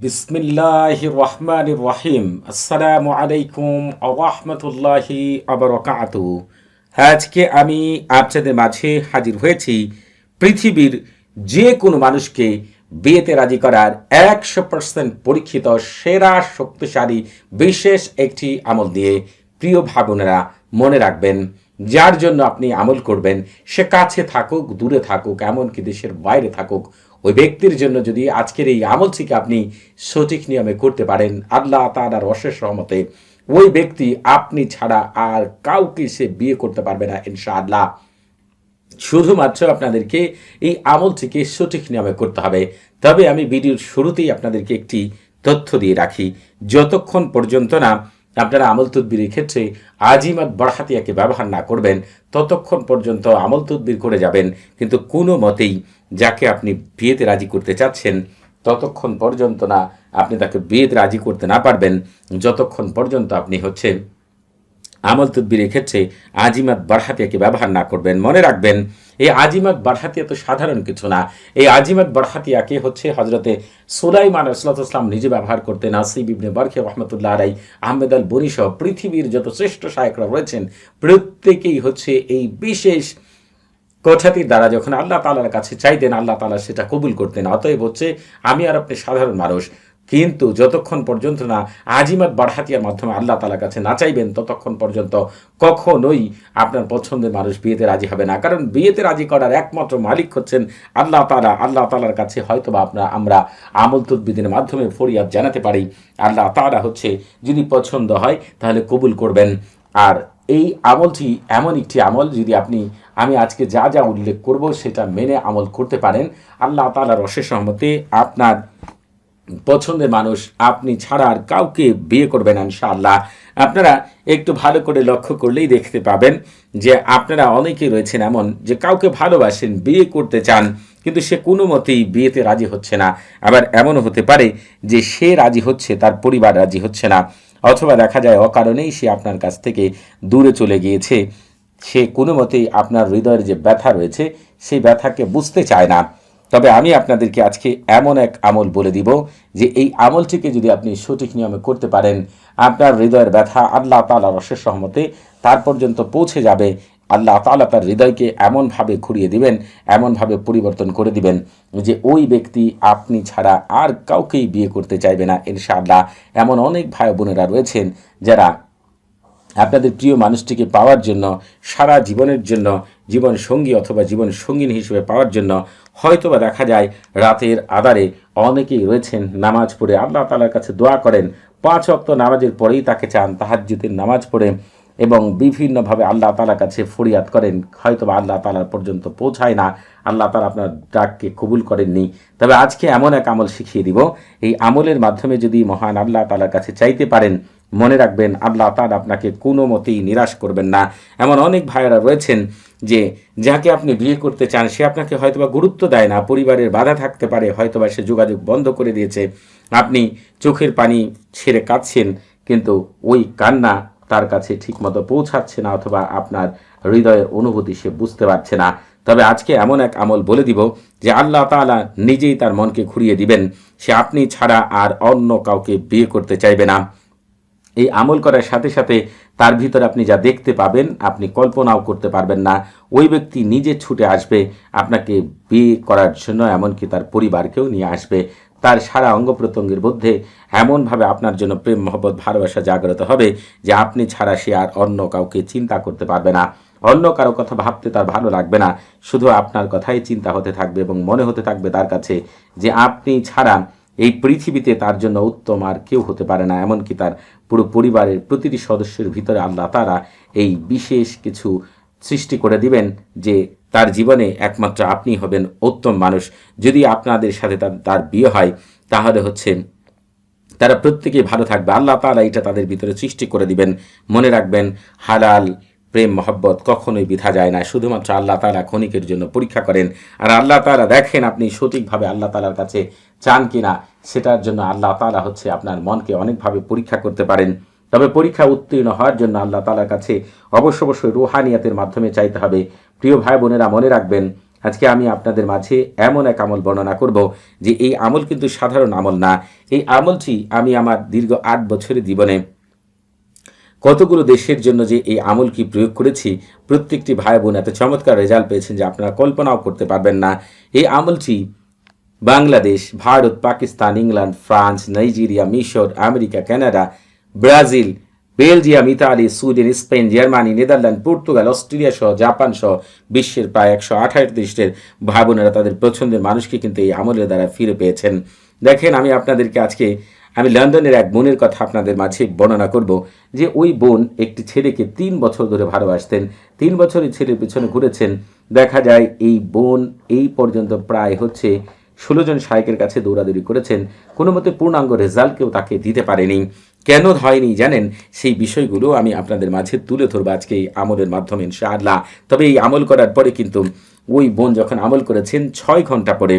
বিসমিল্লাহ রহমান রহিম। আসসালামু আলাইকুম রহমতুল্লাহি আবরকাত আজকে আমি আপনাদের মাঝে হাজির হয়েছি পৃথিবীর যে কোনো মানুষকে বিয়েতে রাজি করার একশো পার্সেন্ট পরীক্ষিত, সেরা, শক্তিশালী, বিশেষ একটি আমল দিয়ে প্রিয় ভাবনেরা মনে রাখবেন। যার জন্য আপনি আমল করবেন, সে কাছে থাকুক, দূরে থাকুক, এমনকি দেশের বাইরে থাকুক। ওই ব্যক্তির জন্য যদি আজকের এই আমলটিকে আপনি সঠিক নিয়মে করতে পারেন, আল্লাহ তালার অশেষ রহমতে ওই ব্যক্তি আপনি ছাড়া আর কাউকে সে বিয়ে করতে পারবে না, ইনশাআল্লাহ। শুধুমাত্র আপনাদেরকে এই আমলটিকে সঠিক নিয়মে করতে হবে। তবে আমি ভিডিওর শুরুতেই আপনাদেরকে একটি তথ্য দিয়ে রাখি। যতক্ষণ পর্যন্ত না আপনারা আমল তদ্বিরের ক্ষেত্রে আজিমাত বড়হাতিয়াকে ব্যবহার না করবেন, ততক্ষণ পর্যন্ত আমল তদ্বির করে যাবেন। কিন্তু কোনো মতেই যাকে আপনি বিয়েতে রাজি করতে চাচ্ছেন, ততক্ষণ পর্যন্ত না, আপনি তাকে বিয়েতে রাজি করতে না পারবেন। যতক্ষণ পর্যন্ত আপনি হচ্ছে আমল তদ্বিরের ক্ষেত্রে আজিমাত বারহাতিয়াকে ব্যবহার না করবেন। মনে রাখবেন, এই আজিমাত বারহাতিয়া তো সাধারণ কিছু না। এই আজিমাত বারহাতিয়াকে হচ্ছে হজরতে সুলাইমান আসলাতাম নিজে ব্যবহার করতেন। আসিব ইবনে বারখে রহমতুল্লাহ আলাই আহমেদ আল বনিসহ পৃথিবীর যত শ্রেষ্ঠ সায়করা রয়েছেন, প্রত্যেকেই হচ্ছে এই বিশেষ কথাটির দ্বারা যখন আল্লাহ তালার কাছে চাইতেন, আল্লাহ তালা সেটা কবুল করতেন। অতএব হচ্ছে আমি আর আপনি সাধারণ মানুষ। কিন্তু যতক্ষণ পর্যন্ত না আজিমাত বাড়হাতিয়ার মাধ্যমে আল্লাহ তালার কাছে না চাইবেন, ততক্ষণ পর্যন্ত কখনোই আপনার পছন্দের মানুষ বিয়েতে রাজি হবে না। কারণ বিয়েতে রাজি করার একমাত্র মালিক হচ্ছেন আল্লাহ তালা আল্লাহ তালার কাছে হয়তো বা আপনার, আমরা আমল তদ্বিদের মাধ্যমে ফরিয়াদ জানাতে পারি। আল্লাহ তালা হচ্ছে, যদি পছন্দ হয় তাহলে কবুল করবেন। আর এই আমলটি এমন একটি আমল, যদি আপনি, আমি আজকে যা যা উল্লেখ করব সেটা মেনে আমল করতে পারেন। আল্লাহ তালার অশেষ সহমতে আপনার পছন্দের মানুষ, আপনি ছাড়া আর কাউকে বিয়ে করবেন ইনশাআল্লাহ। আপনারা একটু ভালো করে লক্ষ্য করলেই দেখতে পাবেন যে আপনারা অনেকেই রয়েছেন এমন যে কাউকে ভালোবাসেন, বিয়ে করতে চান, কিন্তু সে কোনো মতেই বিয়েতে রাজি হচ্ছে না। আবার এমনও হতে পারে যে সে রাজি হচ্ছে, তার পরিবার রাজি হচ্ছে না। অথবা দেখা যায় অকারণেই সে আপনার কাছ থেকে দূরে চলে গিয়েছে। সে কোনো মতেই আপনার হৃদয়ের যে ব্যথা রয়েছে, সেই ব্যথাকে বুঝতে চায় না। তবে আমি আপনাদেরকে আজকে এমন এক আমল বলে দিব যে এই আমলটিকে যদি আপনি সঠিক নিয়মে করতে পারেন, আপনার হৃদয়ের ব্যথা আল্লাহ তালার অশেষ সহমতে তার পর্যন্ত পৌঁছে যাবে। আল্লাহ তালা তার হৃদয়কে এমনভাবে ঘুরিয়ে দিবেন, এমনভাবে পরিবর্তন করে দিবেন যে ওই ব্যক্তি আপনি ছাড়া আর কাউকেই বিয়ে করতে চাইবে না, ইনশাআল্লাহ। এমন অনেক ভাই বোনেরা রয়েছেন যারা আপনাদের প্রিয় মানুষটিকে পাওয়ার জন্য, সারা জীবনের জন্য, জীবন সঙ্গী অথবা জীবন সঙ্গিনী হিসেবে পাওয়ার জন্য হয়তোবা দেখা যায় রাতের আধারে অনেকেই রয়েছেন নামাজ পড়ে। আল্লাহ তালার কাছে দোয়া করেন, পাঁচ অক্ত নামাজের পরেই তাকে চান তাহাজ্যুতের নামাজ পড়ে এবং বিভিন্নভাবে আল্লাহ তালার কাছে ফরিয়াদ করেন। হয়তো আল্লাহ তালার পর্যন্ত পৌঁছায় না, আল্লাহ তালা আপনার ডাককে কবুল করেননি। তবে আজকে এমন এক আমল শিখিয়ে দিব, এই আমলের মাধ্যমে যদি মহান আল্লাহ তালার কাছে চাইতে পারেন মনে রাখবেন, আল্লাহ তার আপনাকে কোনো মতেই নিরাশ করবেন না। এমন অনেক ভাইয়েরা রয়েছেন যে, যাকে আপনি বিয়ে করতে চান, সে আপনাকে হয়তোবা গুরুত্ব দেয় না, পরিবারের বাধা থাকতে পারে, হয়তোবা সে যোগাযোগ বন্ধ করে দিয়েছে। আপনি চোখের পানি ছেড়ে কাঁদছেন, কিন্তু ওই কান্না তার কাছে ঠিকমতো পৌঁছাচ্ছে না, অথবা আপনার হৃদয়ের অনুভূতি সে বুঝতে পারছে না। তবে আজকে এমন এক আমল বলে দিব, যে আল্লাহ তালা নিজেই তার মনকে ঘুরিয়ে দিবেন। সে আপনি ছাড়া আর অন্য কাউকে বিয়ে করতে চাইবে না। এই আমল করার সাথে সাথে তার ভিতরে আপনি যা দেখতে পাবেন, আপনি কল্পনাও করতে পারবেন না। ওই ব্যক্তি নিজে ছুটে আসবে, আপনাকে বিয়ে করার জন্য এমনকি তার পরিবারকেও নিয়ে আসবে। তার সারা অঙ্গ প্রত্যঙ্গের মধ্যে এমনভাবে আপনার জন্য প্রেম, মহব্বত, ভালোবাসা জাগ্রত হবে যে আপনি ছাড়া সে আর অন্য কাউকে চিন্তা করতে পারবে না। অন্য কারও কথা ভাবতে তার ভালো লাগবে না। শুধু আপনার কথাই চিন্তা হতে থাকবে এবং মনে হতে থাকবে তার কাছে যে আপনি ছাড়া এই পৃথিবীতে তার জন্য উত্তম আর কেউ হতে পারে না, এমনকি তার পুরো পরিবারের প্রতিটি সদস্যের ভিতরে আল্লাহ তারা এই বিশেষ কিছু সৃষ্টি করে দিবেন যে তার জীবনে একমাত্র আপনি হবেন উত্তম মানুষ। যদি আপনাদের সাথে তার বিয়ে হয়, তাহলে হচ্ছে তারা প্রত্যেকেই ভালো থাকবে। আল্লাহ তালা এটা তাদের ভিতরে সৃষ্টি করে দিবেন। মনে রাখবেন, হালাল প্রেম, মহব্বত কখনোই বিধা যায় না। শুধুমাত্র আল্লাহ তালা ক্ষণিকের জন্য পরীক্ষা করেন। আর আল্লাহ তালা দেখেন আপনি সঠিকভাবে আল্লাহ তালার কাছে চান কিনা, সেটার জন্য আল্লাহ তালা হচ্ছে আপনার মনকে অনেকভাবে পরীক্ষা করতে পারেন। তবে পরীক্ষা উত্তীর্ণ হওয়ার জন্য আল্লাহ তালার কাছে অবশ্য অবশ্যই রুহানিয়াতের মাধ্যমে চাইতে হবে। প্রিয় ভাই বোনেরা, মনে রাখবেন, আজকে আমি আপনাদের মাঝে এমন এক আমল বর্ণনা করব যে এই আমল কিন্তু সাধারণ আমল না। এই আমলটি আমি আমার দীর্ঘ আট বছরের জীবনে কতগুলো দেশের জন্য যে এই আমল কি প্রয়োগ করেছি, প্রত্যেকটি ভাই বোন এত চমৎকার রেজাল্ট পেয়েছেন যে আপনারা কল্পনাও করতে পারবেন না। এই আমলটি Bangladesh, Bharat, Pakistan, England, France, Nigeria, মিশর, America, Canada, Brazil, Belgium, Italy, Sweden, Spain, Germany, Netherland, Portugal, Australia সহ জাপান সহ বিশ্বের প্রায় একশো আঠাশ দেশের ভাই বোনেরা তাদের পছন্দের মানুষকে কিন্তু এই আমলের দ্বারা ফিরে পেয়েছেন। দেখেন, আমি আপনাদেরকে আজকে আমি লন্ডনের এক বোনের কথা আপনাদের মাঝে বর্ণনা করব, যে ওই বোন একটি ছেলেকে তিন বছর ধরে ভালোবাসতেন, তিন বছরই ছেলের পিছনে ঘুরেছেন। দেখা যায় এই বোন এই পর্যন্ত প্রায় হচ্ছে ষোলো জন শায়কের কাছে দৌড়াদৌড়ি করেছেন। কোনো মতে পূর্ণাঙ্গ রেজাল্ট কেউ তাকে দিতে পারেনি। কেন হয়নি জানেন? সেই বিষয়গুলো আমি আপনাদের মাঝে তুলে ধরবো আজকে এই আমলের মাধ্যমে, ইনশাআল্লাহ। তবে এই আমল করার পরে কিন্তু ওই বোন যখন আমল করেছেন, ছয় ঘণ্টা পরে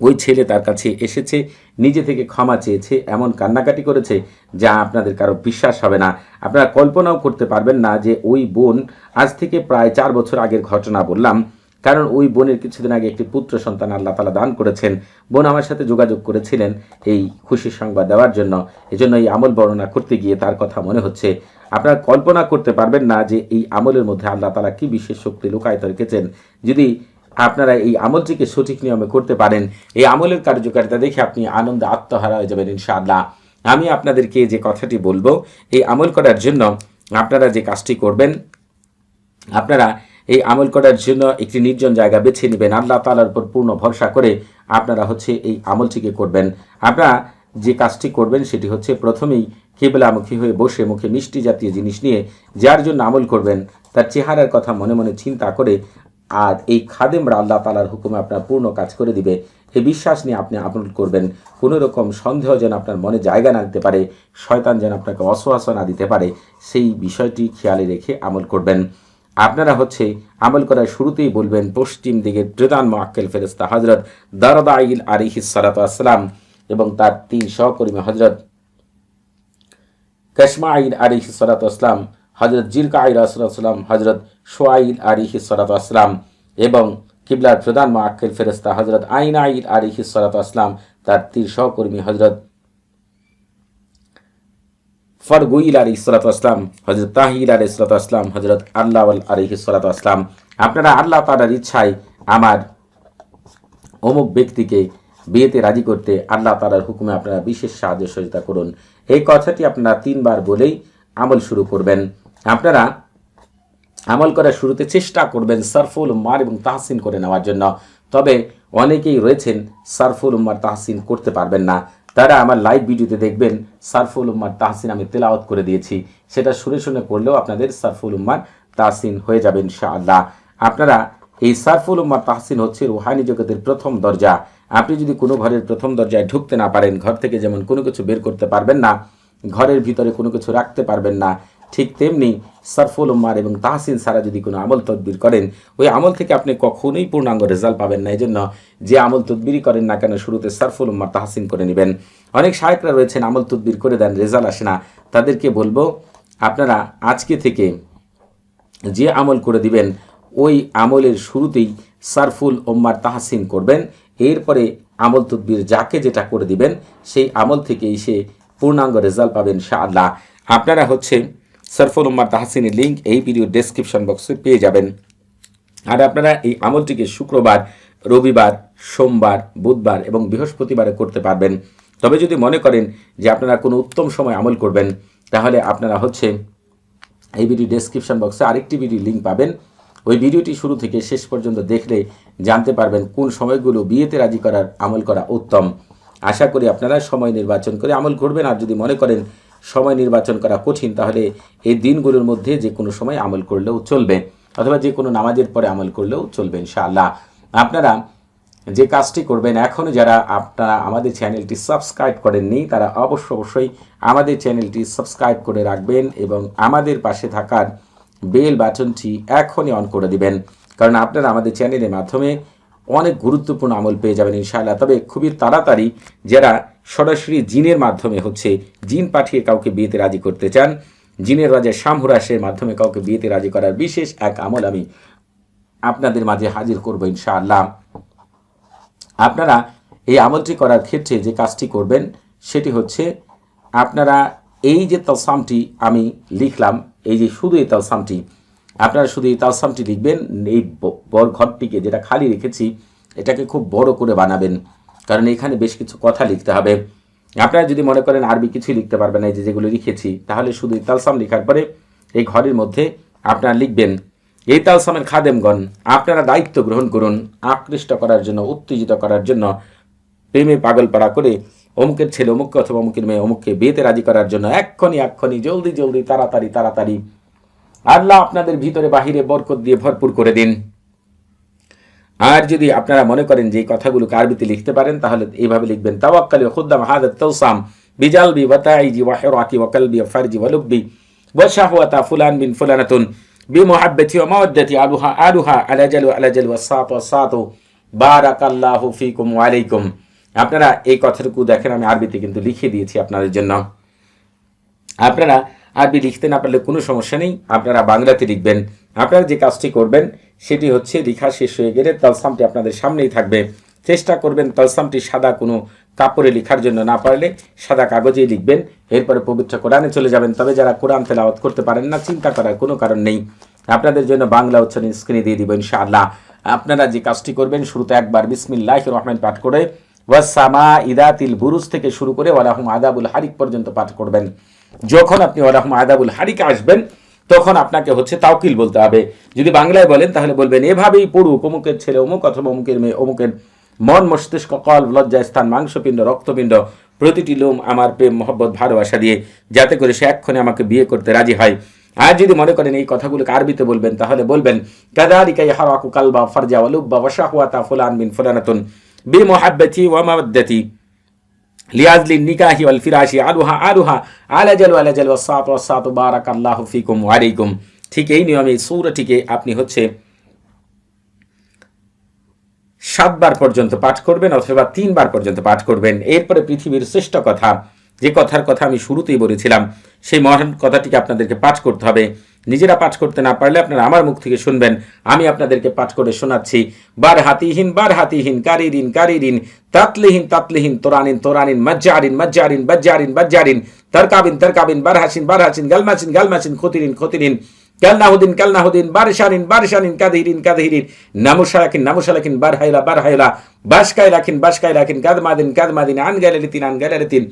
ওই ছেলে তার কাছে এসেছে, নিজে থেকে ক্ষমা চেয়েছে, এমন কান্নাকাটি করেছে যা আপনাদের কারও বিশ্বাস হবে না। আপনারা কল্পনাও করতে পারবেন না যে ওই বোন আজ থেকে প্রায় চার বছর আগের ঘটনা বললাম। কারণ ওই বোনের কিছুদিন আগে একটি পুত্র সন্তান আল্লাহ তালা দান করেছেন। বোন আমার সাথে যোগাযোগ করেছিলেন এই খুশির সংবাদ দেওয়ার জন্য। এজন্য এই আমল বর্ণনা করতে গিয়ে তার কথা মনে হচ্ছে। আপনারা কল্পনা করতে পারবেন না যে এই আমলের মধ্যে আল্লাহ তালা কি বিশেষ শক্তি লুকায়িত রেখেছেন। যদি আপনারা এই আমলটিকে সঠিক নিয়মে করতে পারেন। এই আমলের কার্যকারিতা দেখে আপনি আনন্দে আত্মহারা হয়ে যাবেন ইনশাআল্লাহ। আমি আপনাদেরকে যে কথাটি বলব, এই আমল করার জন্য আপনারা যে কাজটি করবেন, আপনারা এই আমল করার জন্য একটি নির্জন জায়গা বেছে নেবেন। আল্লাহ তালার উপর পূর্ণ ভরসা করে আপনারা হচ্ছে এই আমলটিকে করবেন। আপনারা যে কাজটি করবেন সেটি হচ্ছে প্রথমেই কেবলামুখী হয়ে বসে মুখে মিষ্টি জাতীয় জিনিস নিয়ে যার জন্য আমল করবেন, তার চেহারার কথা মনে মনে চিন্তা করে আর এই খাদেমরা আল্লাহ তালার হুকুমে আপনার পূর্ণ কাজ করে দিবে। এই বিশ্বাস নিয়ে আপনি আমল করবেন। কোনো রকম সন্দেহ যেন আপনার মনে জায়গা না দিতে পারে, শয়তান যেন আপনাকে অসহাস না দিতে পারে, সেই বিষয়টি খেয়ালে রেখে আমল করবেন। আপনারা হচ্ছে আমল করার শুরুতেই বলবেন, পশ্চিম দিকে প্রধান মোয়াক্কেল ফেরেস্তা হজরত দারদা দারদাইল আলিহি সালাত আসসালাম এবং তার তিন সহকর্মী হজরত কশমাইল আলিহি সালাত আসলাম জিরকা জিরকাইল আসলাম হজরত সোয়াইল সালাত আসলাম এবং কিবলার প্রধান মোয়াক্কেল ফেরেস্তা হজরত আইনাইল আলিহি সালাত আসলাম তার তীর সহকর্মী হজরত ফরগুইল আলী ইসলাত আসলাম হজরত তাহিল আলী ইসলাত আসলাম হজরত আল্লাহ আলী আসলাম আপনারা আল্লাহ তালার ইচ্ছায় আমার অমুক ব্যক্তিকে বিয়েতে রাজি করতে আল্লাহ তালার হুকুমে আপনারা বিশেষ সাহায্য সহযোগিতা করুন। এই কথাটি আপনারা তিনবার বলেই আমল শুরু করবেন। আপনারা আমল করার শুরুতে চেষ্টা করবেন সারফুল উম্মার এবং তাহসিন করে নেওয়ার জন্য। তবে অনেকেই রয়েছেন সারফুল উম্মার তাহসিন করতে পারবেন না। তারা আমার লাইভ ভিডিওতে দেখবেন, সারফুল উম্মার তাহসিন আমি তেলাওয়াত করে দিয়েছি। সেটা শুনে শুনে করলেও আপনাদের সারফুল উম্মার তাহসিন হয়ে যাবে ইনশাআল্লাহ। আপনারা এই সারফুল উম্মার তাহসিন হচ্ছে রুহানি জগতের প্রথম দরজা। আপনি যদি কোনো ঘরের প্রথম দরজায় ঢুকতে না পারেন, ঘর থেকে যেমন কোনো কিছু বের করতে পারবেন না, ঘরের ভিতরে কোনো কিছু রাখতে পারবেন না ঠিক তেমনি সরফুল উম্মার এবং তাহসিন সারা যদি কোনো আমল তদবির করেন, ওই আমল থেকে আপনি কখনোই পূর্ণাঙ্গ রেজাল্ট পাবেন না। এই জন্য যে আমল তদবিরই করেন না কেন, শুরুতে সরফুল উম্মার তাহসিন করে নেবেন। অনেক সাহেবরা রয়েছেন, আমল তদবির করে দেন, রেজাল্ট আসে না। তাদেরকে বলব, আপনারা আজকে থেকে যে আমল করে দিবেন, ওই আমলের শুরুতেই সারফুল ওম্মার তাহসিন করবেন। এরপরে আমল তদবির যাকে যেটা করে দিবেন, সেই আমল থেকেই সে পূর্ণাঙ্গ রেজাল্ট পাবেন শাহ আপনারা হচ্ছে সারফুল উম্মার তাহসিনের লিঙ্ক এই ভিডিও ডেসক্রিপশন বক্সে পেয়ে যাবেন। আর আপনারা এই আমলটিকে শুক্রবার, রবিবার, সোমবার, বুধবার এবং বৃহস্পতিবারে করতে পারবেন। তবে যদি মনে করেন যে আপনারা কোনো উত্তম সময় আমল করবেন, তাহলে আপনারা হচ্ছে এই ভিডিও ডেসক্রিপশন বক্সে আরেকটি ভিডিও লিঙ্ক পাবেন। ওই ভিডিওটি শুরু থেকে শেষ পর্যন্ত দেখলে জানতে পারবেন কোন সময়গুলো বিয়েতে রাজি করার, আমল করা উত্তম। আশা করি আপনারা সময় নির্বাচন করে আমল করবেন। আর যদি মনে করেন সময় নির্বাচন করা কঠিন, তাহলে এই দিনগুলোর মধ্যে যে কোনো সময় আমল করলেও চলবে, অথবা যে কোনো নামাজের পরে আমল করলেও চলবে ইনশাআল্লাহ। আপনারা যে কাজটি করবেন এখনও যারা আপনারা আমাদের চ্যানেলটি সাবস্ক্রাইব করেননি, তারা অবশ্য অবশ্যই আমাদের চ্যানেলটি সাবস্ক্রাইব করে রাখবেন এবং আমাদের পাশে থাকার বেল বাটনটি এখনই অন করে দিবেন। কারণ আপনারা আমাদের চ্যানেলের মাধ্যমে অনেক গুরুত্বপূর্ণ আমল পেয়ে যাবেন ইনশাআল্লাহ। তবে খুবই তাড়াতাড়ি যারা সরাসরি জিনের মাধ্যমে হচ্ছে জিন পাঠিয়ে কাউকে বিয়েতে রাজি করতে চান, জিনের রাজা শামহুরাসের মাধ্যমে কাউকে বিয়েতে রাজি করার বিশেষ এক আমল আমি আপনাদের মাঝে হাজির করব ইনশাআল্লাহ। আপনারা এই আমলটি করার ক্ষেত্রে যে কাজটি করবেন, সেটি হচ্ছে আপনারা এই যে তালসামটি আমি লিখলাম, এই যে শুধু এই তালসামটি, আপনারা শুধু এই তালসামটি লিখবেন এই ব- ঘরটিকে যেটা খালি রেখেছি, এটাকে খুব বড় করে বানাবেন। কারণ এখানে বেশ কিছু কথা লিখতে হবে। আপনারা যদি মনে করেন আরবি কিছুই লিখতে পারবেন না, এই যে যেগুলো লিখেছি, তাহলে শুধু এই তালসাম লেখার পরে এই ঘরের মধ্যে আপনারা লিখবেন, এই তালসামের খাদেমগণ, আপনারা দায়িত্ব গ্রহণ করুন, আকৃষ্ট করার জন্য, উত্তেজিত করার জন্য, প্রেমে পাগল পাড়া করে অমুকের ছেলে অমুককে অথবা অমুকের মেয়ে অমুককে বিয়েতে রাজি করার জন্য এক্ষণি এক্ষণি জলদি জলদি, তাড়াতাড়ি তাড়াতাড়ি। আল্লাহ আপনাদের ভিতরে বাহিরে বরকত দিয়ে ভরপুর করে দিন। আর যদি আপনারা মনে করেন যে এই কথাগুলোকে আরবিতে লিখতে পারেন, তাহলে এইভাবে লিখবেন, তাওয়াক্কালি খুদ্দাম হাদাত তৌসাম বিজালবি ওয়াতাইজি ওয়াহিরাকি ওয়াকালবি ফারজি ওয়ালুব্বি ওয়াশাহওয়াতা ফুলান বিন ফুলানাতুন বিমুহাব্বতি ওয়া মাওয়াদ্দাতি আলুহা আলুহা আলাজালু আলাজালু ওয়াসাত ওয়াসাতু বারাকাল্লাহু ফিকুম ওয়া আলাইকুম। আপনারা এই কথাটুকু দেখেন, আমি আরবিতে কিন্তু লিখে দিয়েছি আপনাদের জন্য। আপনারা আরবি লিখতে না পারলে কোনো সমস্যা নেই, আপনারা বাংলাতে লিখবেন। আপনারা যে কাজটি করবেন, সেটি হচ্ছে লেখা শেষ হয়ে গেলে তালসামটি আপনাদের সামনেই থাকবে। চেষ্টা করবেন তালসামটি সাদা কোনো কাপড়ে লেখার জন্য না পারলে, সাদা কাগজেই লিখবেন, এরপরে পবিত্র কোরআনে চলে যাবেন। তবে যারা কোরআন তেলাওয়াত করতে পারেন না, চিন্তা করার কোনো কারণ নেই। আপনাদের জন্য বাংলা উচ্চারণ স্ক্রিনে দিয়ে দিব ইনশাআল্লাহ। আপনারা যে কাজটি করবেন, শুরুতে একবার বিসমিল্লাহ রহমান পাঠ করে ওয়াসামা ইদাতিল বুরুজ থেকে শুরু করে ওয়ালাহুম আদাবুল হারিক পর্যন্ত পাঠ করবেন। যখন আপনি ওয়ালাহুম আদাবুল হারিকে আসবেন তখন আপনাকে হচ্ছে তাওকিল বলতে হবে। যদি বাংলায় বলেন তাহলে বলবেন, এভাবেই পড়ুক অমুকের ছেলে, অমুক অথবা অমুকের মেয়ে, অমুকের মন মস্তিষ্ক, কল লজ্জা স্থান, মাংসপিণ্ড, রক্তপিণ্ড, প্রতিটি লোম আমার প্রেম, মহব্বত, ভালোবাসা দিয়ে যাতে করে সে এক্ষণে আমাকে বিয়ে করতে রাজি হয়। আর যদি মনে করেন এই কথাগুলোকে আরবিতে বলবেন, তাহলে বলবেন কাদারিকাই হারাকু কালবা ফারজা ওয়ালুব্বা ওয়াশাহুয়াতা ফুলান বিন ফুলানাতুন বিমুহাব্বতি ওয়া মাওয়াদ্দাতি। লিয়াজলি নিকাহি ওয়াল ফিরাশি আলুহা আলুহা আলাজাল আলাজাল ওয়াসাত ওয়াসাত বারাকাল্লাহু ফিকুম ওয়া আলাইকুম। ঠিক এই নিয়মে সূরাটিকে আপনি হচ্ছে সাতবার পর্যন্ত পাঠ করবেন অথবা তিনবার পর্যন্ত পাঠ করবেন। এরপরে পৃথিবীর শ্রেষ্ঠ কথা যে কথার কথা আমি শুরুতেই বলেছিলাম, সেই মহান কথাটিকে আপনাদেরকে পাঠ করতে হবে। নিজেরা পাঠ করতে না পারলে আপনারা আমার মুখ থেকে শুনবেন, আমি আপনাদেরকে পাঠ করে শোনাচ্ছি। বার হাতিহীন বার হাতিহীন, কারিরিন কারিরিন, তাতলিহীন তাতলিহীন, তোরানিন তোরানিন, মজ্জারিন মজ্জারিন, বজ্জারিন বজ্জারিন, তরকাবিন তরকাবিন বার হাসিন বার হাসিন গালমাসিন গালমাসিন, খতিরিন খতিরিন, কালনাহুদ্দিন কালনাহুদ্দিন বারশানিন বারশানিন কাদহিরিন কাদহিরিন নামুশালাকিন নামুশালাকিন বারহাইলা বারহাইলা বাসকাই রাখিন বাসকাই রাখিন কাদমাদিন কাদমাদিন আন গালালিতিন আন গালালিতিন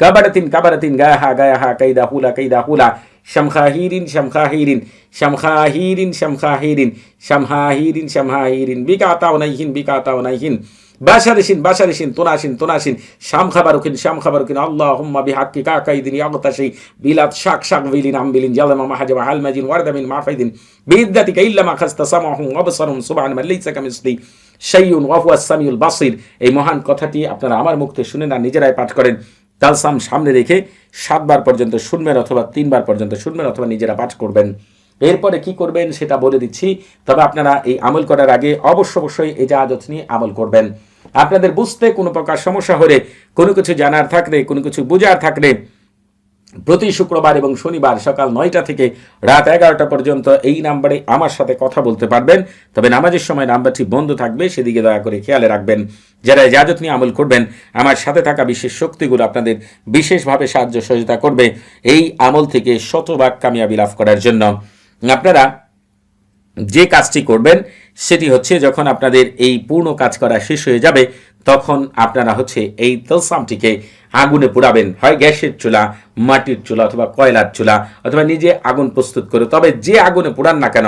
কাবারাতিন কাবারাতিন গায়াহা গায়াহা কাইদা হুলা কাইদা হুলা শামখাহিরিন শামখাহিরিন শামখাহিরিন শামখাহিরিন শামহাহিরিন শামহাহিরিন বিকাতাওনাইহিন বিকাতাওনাইহিন বাশারিসিন বাশারিসিন তোনাসিন তোনাসিন শাম খাবারুকিন শাম খাবারুকিন আল্লাহুম্মা বিহাক্কি কাকাইদিন ইয়াগতাশি বিলাত শাক শাক বিলিন আম আমবিলিন জালামা মাহাজামা হালমাজিন ওয়ারদামিন মাফাইদিন বিদ্যাতিকা ইল্লামা খাস্তা সামাহুম ওয়াবসারুম সুবহান মান লাইসা কামিসলি শাইউন ওয়া হুয়াস সামিউল বাসির এই মহান কথাটি আপনারা আমার মুখ শুনে না, নিজেরাই পাঠ করেন। তালসাম সামনে রেখে সাতবার পর্যন্ত শুনবেন অথবা তিনবার পর্যন্ত শুনবেন অথবা নিজেরা পাঠ করবেন। এরপরে কি করবেন সেটা বলে দিচ্ছি। তবে আপনারা এই আমল করার আগে অবশ্য অবশ্যই এই জাহাজত নিয়ে আমল করবেন। আপনাদের বুঝতে কোনো প্রকার সমস্যা হলে, কোনো কিছু জানার থাকলে, কোনো কিছু বোঝার থাকলে প্রতি শুক্রবার এবং শনিবার সকাল নয়টা থেকে রাত এগারোটা পর্যন্ত এই নাম্বারে আমার সাথে কথা বলতে পারবেন। তবে নামাজের সময় নাম্বারটি বন্ধ থাকবে, সেদিকে দয়া করে খেয়ালে রাখবেন। যারা ইজাজত নিয়ে আমল করবেন, আমার সাথে থাকা বিশেষ শক্তিগুলো আপনাদের বিশেষভাবে সাহায্য সহযোগিতা করবে এই আমল থেকে শতভাগ কামিয়াবি লাভ করার জন্য। আপনারা যে কাজটি করবেন, সেটি হচ্ছে যখন আপনাদের এই পূর্ণ কাজ করা শেষ হয়ে যাবে তখন আপনারা হচ্ছে এই তলসামটিকে আগুনে পোড়াবেন। হয় গ্যাসের চুলা, মাটির চুলা অথবা কয়লার চুলা অথবা নিজে আগুন প্রস্তুত করে। তবে যে আগুনে পোড়ান না কেন,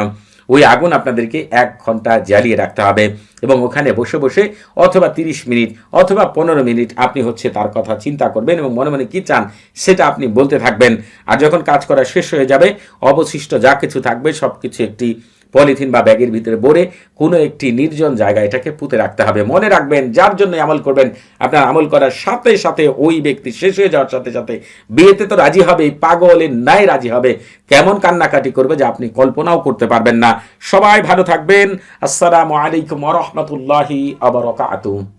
ওই আগুন আপনাদেরকে এক ঘণ্টা জ্বালিয়ে রাখতে হবে এবং ওখানে বসে বসে অথবা তিরিশ মিনিট অথবা পনেরো মিনিট আপনি হচ্ছে তার কথা চিন্তা করবেন এবং মনে মনে কী চান সেটা আপনি বলতে থাকবেন। আর যখন কাজ করা শেষ হয়ে যাবে, অবশিষ্ট যা কিছু থাকবে সব কিছু একটি পলিথিন বা ব্যাগের ভিতরে ভরে কোনো একটি নির্জন জায়গায় এটাকে পুঁতে রাখতে হবে। মনে রাখবেন, যার জন্য আমল করবেন, আপনার আমল করার সাথে সাথে ওই ব্যক্তি শেষ হয়ে যাওয়ার সাথে সাথে বিয়েতে তো রাজি হবে, পাগলের ন্যায় রাজি হবে। কেমন কান্নাকাটি করবে যে আপনি কল্পনাও করতে পারবেন না। সবাই ভালো থাকবেন। আসসালামু আলাইকুম রহমতুল্লাহি আবরকাতুম